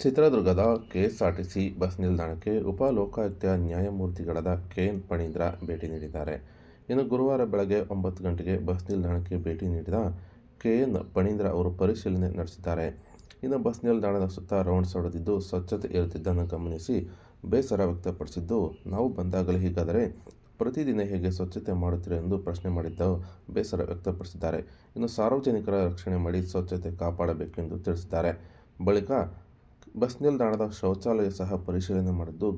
ಚಿತ್ರದುರ್ಗದ KSRTC bus ನಿಲ್ದಾಣಕ್ಕೆ ಉಪ ಲೋಕಾಯುಕ್ತ ನ್ಯಾಯಮೂರ್ತಿಗಳಾದ ಕೆಎನ್ ಪಣೀಂದ್ರ ಭೇಟಿ ನೀಡಿದ್ದಾರೆ. ಇನ್ನು ಗುರುವಾರ ಬೆಳಗ್ಗೆ ಒಂಬತ್ತು ಗಂಟೆಗೆ ಬಸ್ ನಿಲ್ದಾಣಕ್ಕೆ ಭೇಟಿ ನೀಡಿದ ಕೆಎನ್ ಪಣೀಂದ್ರ ಅವರು ಪರಿಶೀಲನೆ ನಡೆಸಿದ್ದಾರೆ. ಇನ್ನು ಬಸ್ ನಿಲ್ದಾಣದ ಸುತ್ತ ರೌಂಡ್ಸ್ ಹೊಡೆದಿದ್ದು ಸ್ವಚ್ಛತೆ ಇರುತ್ತಿದ್ದನ್ನು ಗಮನಿಸಿ ಬೇಸರ ವ್ಯಕ್ತಪಡಿಸಿದ್ದು, ನಾವು ಬಂದಾಗಲೇ ಹೀಗಾದರೆ ಪ್ರತಿದಿನ ಹೇಗೆ ಸ್ವಚ್ಛತೆ ಮಾಡುತ್ತೀರಿ ಎಂದು ಪ್ರಶ್ನೆ ಮಾಡಿದ್ದ ಬೇಸರ ವ್ಯಕ್ತಪಡಿಸಿದ್ದಾರೆ. ಇನ್ನು ಸಾರ್ವಜನಿಕರ ರಕ್ಷಣೆ ಮಾಡಿ ಸ್ವಚ್ಛತೆ ಕಾಪಾಡಬೇಕೆಂದು ತಿಳಿಸಿದ್ದಾರೆ. ಬಳಿಕ ಬಸ್ ನಿಲ್ದಾಣದ ಶೌಚಾಲಯ ಸಹ ಪರಿಶೀಲನೆ ಮಾಡಿದ್ದು,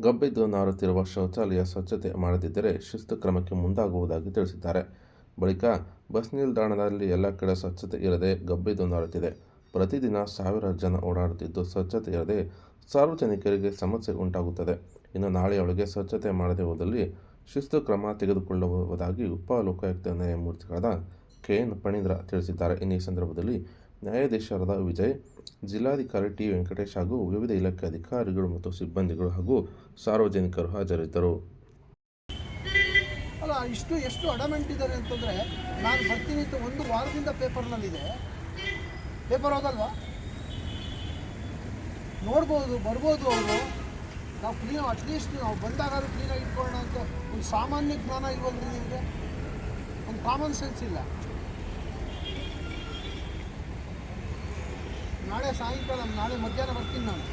ಗಬ್ಬಿದ್ದು ನಾರುತ್ತಿರುವ ಶೌಚಾಲಯ ಸ್ವಚ್ಛತೆ ಮಾಡದಿದ್ದರೆ ಶಿಸ್ತು ಕ್ರಮಕ್ಕೆ ಮುಂದಾಗುವುದಾಗಿ ತಿಳಿಸಿದ್ದಾರೆ. ಬಳಿಕ ಬಸ್ ನಿಲ್ದಾಣದಲ್ಲಿ ಎಲ್ಲ ಕಡೆ ಸ್ವಚ್ಛತೆ ಇರದೆ ಗಬ್ಬಿದ್ದು ನಾರುತ್ತಿದೆ. ಪ್ರತಿದಿನ ಸಾವಿರ ಜನ ಓಡಾಡುತ್ತಿದ್ದು ಸ್ವಚ್ಛತೆ ಇರದೆ ಸಾರ್ವಜನಿಕರಿಗೆ ಸಮಸ್ಯೆ ಉಂಟಾಗುತ್ತದೆ. ಇನ್ನು ನಾಳೆಯೊಳಗೆ ಸ್ವಚ್ಛತೆ ಮಾಡದೆ ಹೋದಲ್ಲಿ ಶಿಸ್ತು ಕ್ರಮ ತೆಗೆದುಕೊಳ್ಳುವುದಾಗಿ ಉಪ ಲೋಕಾಯುಕ್ತ ನ್ಯಾಯಮೂರ್ತಿಗಳಾದ ಕೆ ಎನ್ ಪಣೀಂದ್ರ ತಿಳಿಸಿದ್ದಾರೆ. ಇನ್ನು ಸಂದರ್ಭದಲ್ಲಿ ನ್ಯಾಯಾಧೀಶರಾದ ವಿಜಯ್ ಜಿಲ್ಲಾಧಿಕಾರಿ ಟಿ. ವೆಂಕಟೇಶ್ ಹಾಗೂ ವಿವಿಧ ಇಲಾಖೆ ಅಧಿಕಾರಿಗಳು ಮತ್ತು ಸಿಬ್ಬಂದಿಗಳು ಹಾಗೂ ಸಾರ್ವಜನಿಕರು ಹಾಜರಿದ್ದರು. ಅಲ್ಲ, ಇಷ್ಟು, ಎಷ್ಟು ಅಡಮೆಂಟ್ ಇದ್ದಾರೆ ಅಂತಂದರೆ ನಾನು ಬರ್ತೀನಿ ಅಂತ ಒಂದು ವಾರದಿಂದ ಪೇಪರ್ನಲ್ಲಿದೆ ಪೇಪರ್ ಹೋಗಲ್ವಾ ನೋಡ್ಬೋದು, ಬರ್ಬೋದು ಅವರು. ನಾವು ಕ್ಲೀನ್ ಅಟ್ಲೀಸ್ಟ್ ನಾವು ಬಂದಾಗಾದ್ರೂ ಕ್ಲೀನಾಗಿ ಇಟ್ಕೊಳ್ಳೋಣ ಅಂತ ಒಂದು ಸಾಮಾನ್ಯ ಜ್ಞಾನ ಇಲ್ವಲ್ರಿ ನಿಮಗೆ? ಒಂದು ಕಾಮನ್ ಸೆನ್ಸ್ ಇಲ್ಲ. ನಾಳೆ ಸಾಯಂಕಾಲ, ನಾಳೆ ಮಧ್ಯಾಹ್ನ ಬರ್ತೀನಿ ನಾನು.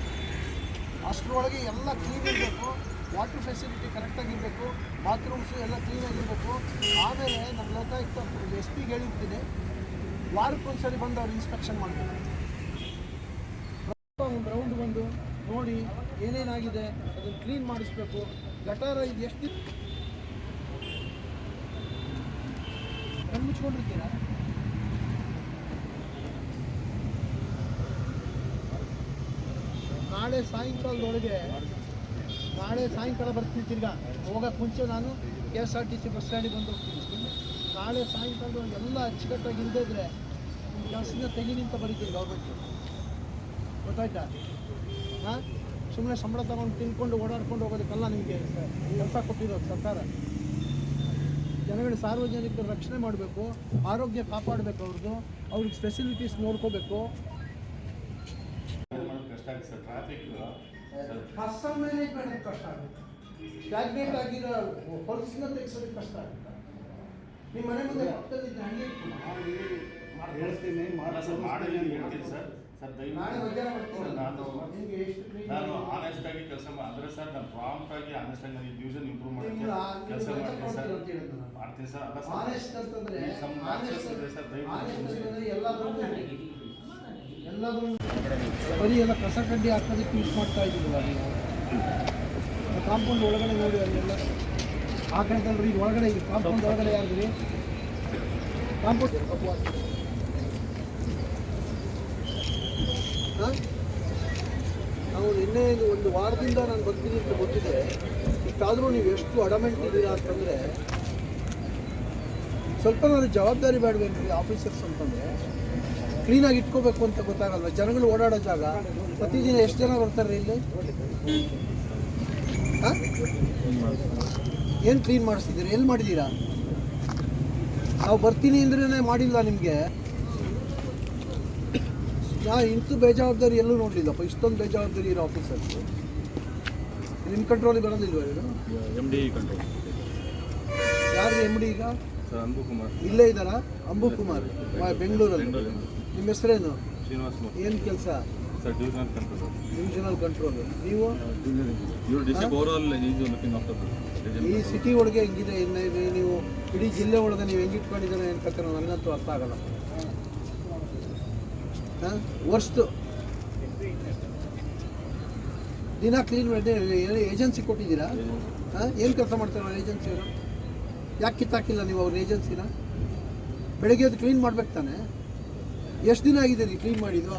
ಅಷ್ಟರೊಳಗೆ ಎಲ್ಲ ಕ್ಲೀನ್ ಇರಬೇಕು ವಾಟರ್ ಫೆಸಿಲಿಟಿ ಕರೆಕ್ಟಾಗಿರಬೇಕು ಬಾತ್ರೂಮ್ಸು ಎಲ್ಲ ಕ್ಲೀನಾಗಿರಬೇಕು ಆಮೇಲೆ ನಮ್ಮ ಲೋಕಾಯುಕ್ತ ಎಸ್ ಪಿಗೆ ಹೇಳಿರ್ತೀನಿ, ವಾರಕ್ಕೊಂದ್ಸರಿ ಬಂದು ಅವ್ರು ಇನ್ಸ್ಪೆಕ್ಷನ್ ಮಾಡಬೇಕು. ಒಂದು ರೌಂಡ್ ಬಂದು ನೋಡಿ ಏನೇನಾಗಿದೆ, ಅದನ್ನು ಕ್ಲೀನ್ ಮಾಡಿಸ್ಬೇಕು. ಗಟಾರ ಇದು ಎಷ್ಟು ಮುಚ್ಕೊಂಡಿರ್ತೀರಾ? ನಾಳೆ ಸಾಯಂಕಾಲದೊಳಗೆ, ನಾಳೆ ಸಾಯಂಕಾಲ ಬರ್ತೀನಿ ತಿರ್ಗಾ. ಹೋಗೋಕೆ ಮುಂಚೆ ನಾನು K S R T C bus ಸ್ಟ್ಯಾಂಡಿಗೆ ಬಂದು ಹೋಗ್ತೀನಿ. ನಾಳೆ ಸಾಯಂಕಾಲದೊಳಗೆ ಎಲ್ಲ ಅಚ್ಚುಕಟ್ಟಾಗಿ ಇಲ್ಲದೇ ಇದ್ದರೆ ಕೆಲಸದಿಂದ ತೆಗೀನಿ ಅಂತ ಬರೀತೀನಿ ಗೌರ್ಮೆಂಟ್ ಗೊತ್ತಾಯ್ತಾ? ಹಾಂ? ಸುಮ್ಮನೆ ಸಂಬಳ ತಗೊಂಡು ತಿನ್ಕೊಂಡು ಓಡಾಡ್ಕೊಂಡು ಹೋಗೋದಕ್ಕೆಲ್ಲ ನಿಮಗೆ ಕೆಲಸ ಕೊಟ್ಟಿರೋದು ಸರ್ಕಾರ. ಜನಗಳ ಸಾರ್ವಜನಿಕರ ರಕ್ಷಣೆ ಮಾಡಬೇಕು, ಆರೋಗ್ಯ ಕಾಪಾಡಬೇಕು ಅವ್ರದ್ದು. ಅವ್ರಿಗೆ ಫೆಸಿಲಿಟೀಸ್ ನೋಡ್ಕೋಬೇಕು. ಆಗುತ್ತೆ ಸರ್ ಟ್ರಾಫಿಕ್ ಕಸ್ಟಮ್ ಮ್ಯಾನೇಜ್ಮೆಂಟ್ ಕಷ್ಟ ಆಗುತ್ತೆ. ಸ್ಟ್ಯಾಗ್ನೇಟ್ ಆಗಿರೋ ಹೊಲಸನ್ನ ತೆಗ್ಸೋದಕ್ಕೆ ಕಷ್ಟ ಆಗುತ್ತೆ. ನಿಮ್ಮ ಮನೆ ಮುಂದೆ ಪಕ್ಕದಲ್ಲಿ ಹಂಗೆ ಹೇಳ್ತೀನಿ ಹೇಳ್ತೀನಿ ಸರ್. ಸರ್ ನಾಳೆ ಮಧ್ಯಾಹ್ನ ಬರ್ತೀನಿ ನಾನು ನಿಮಗೆ ಎಷ್ಟು ನಾನು ಆನೆಸ್ಟ್ ಆಗಿ ಕೆಲಸ ಮಾಡಿದ್ರೆ ಅಂದರೆ ಸರ್ ನಾನು ಪ್ರಾಂಪ್ಟ್ ಆಗಿ ಆನೆಸ್ಟ್ ಆಗಿ ನನಗೆ ಡಿವಿಷನ್ ಇಂಪ್ರೂವ್ ಮಾಡೋಕ್ಕೆ ಆ- ಕೆಲಸ ಮಾಡ್ತೀನಿ ಸರ್. ಮಾಡ್ತೀನಿ ಸರ್. ಅಲ್ಲ ಸರ್ ಆನೆಸ್ಟ್ ಅಂತಂದ್ರೆ ಆನೆಸ್ಟ್ ಇದೆ ಸರ್ ಬರೀ ಎಲ್ಲ ಕಸ ಕಡ್ಡಿ ಹಾಕೋದಕ್ಕೆ ಯೂಸ್ ಮಾಡ್ತಾ ಇದ್ದೀವಿ ನೀವು? ಕಾಂಪೌಂಡ್ ಒಳಗಡೆ ನೋಡಿ ಅಲ್ಲೆಲ್ಲ ಹಾಕಂತಲ್ರಿ ಈಗ ಒಳಗಡೆ ಈಗ ಕಾಂಪೌಂಡ್ ಒಳಗಡೆ ಯಾರಿದ್ರಿ? ಕಾಂಪೌಂಡ್ ನಾವು ನಿನ್ನೆ ಇದು ಒಂದು ವಾರದಿಂದ ನಾನು ಬರ್ತೀನಿ ಅಂತ ಗೊತ್ತಿದೆ. ಇಷ್ಟಾದರೂ ನೀವು ಎಷ್ಟು ಅಡಮೆಂಟ್ ಇದ್ದೀರಾ ಅಂತಂದರೆ, ಸ್ವಲ್ಪ ನಾನು ಜವಾಬ್ದಾರಿ ಬೇಡವೇನ್ರಿ ಆಫೀಸರ್ಸ್ ಅಂತಂದರೆ. ಕ್ಲೀನಾಗಿ ಇಟ್ಕೋಬೇಕು ಅಂತ ಗೊತ್ತಾಗಲ್ಲ ಜನಗಳು ಓಡಾಡೋ ಜಾಗ. ಪ್ರತಿದಿನ ಎಷ್ಟು ಜನ ಬರ್ತಾರೆ ಇಲ್ಲಿ? ಹಾಂ? ಏನು ಕ್ಲೀನ್ ಮಾಡಿಸ್ತಿದ್ದೀರಿ? ಎಲ್ಲಿ ಮಾಡಿದ್ದೀರಾ? ನಾವು ಬರ್ತೀನಿ ಅಂದ್ರೇ ಮಾಡಿಲ್ಲ ನಿಮಗೆ. ನಾ ಇಂಥ ಬೇಜವಾಬ್ದಾರಿ ಎಲ್ಲೂ ನೋಡಲಿಲ್ಲಪ್ಪ. ಇಷ್ಟೊಂದು ಬೇಜವಾಬ್ದಾರಿ ಇರೋ ಆಫೀಸರ್ಸ್ ನಿಮ್ಮ ಕಂಟ್ರೋಲಿಗೆ ಬರೋದಿಲ್ವ ಎಂ ಡಿ ಕಂಟ್ರೋಲ್ ಯಾರು ಎಂ ಡಿ ಈಗ? ಇಲ್ಲೇ ಇದ್ದಾರಾ? ಅಂಬು ಕುಮಾರ್ ಬೆಂಗಳೂರಲ್ಲಿ. ನಿಮ್ಮ ಹೆಸರೇನು? ಶ್ರೀನಿವಾಸ್ ಏನು ಕೆಲಸ? Sir divisional control divisional control ನೀವು? ಇವರು district overall is looking after ಈ ಸಿಟಿ ಒಳಗೆ ಹೆಂಗಿದೆ? ಇನ್ನು ಇದು ನೀವು ಇಡೀ ಜಿಲ್ಲೆ ಒಳಗೆ ನೀವು ಹೆಂಗೆ ಇಟ್ಕೊಂಡಿದ್ದೀರ ಏನು ಕತೆ ನನಗಂತೂ ಅರ್ಥ ಆಗಲ್ಲ. ಹಾಂ? ವರ್ಷದ್ದು ದಿನ ಕ್ಲೀನ್ ಮಾಡಿ ಏಜೆನ್ಸಿ ಕೊಟ್ಟಿದ್ದೀರಾ? ಹಾಂ? ಏನು ಕೆಲಸ ಮಾಡ್ತಾರೆ ಏಜೆನ್ಸಿಯವರು ಯಾಕೆ ಕಿತ್ತಾಕಿಲ್ಲ ನೀವು ಅವ್ರ ಏಜೆನ್ಸಿನ ಬೆಳಗ್ಗೆ ಅದು ಕ್ಲೀನ್ ಮಾಡ್ಬೇಕು ತಾನೆ? ಎಷ್ಟು ದಿನ ಆಗಿದೆ ಕ್ಲೀನ್ ಮಾಡಿದ್ದು?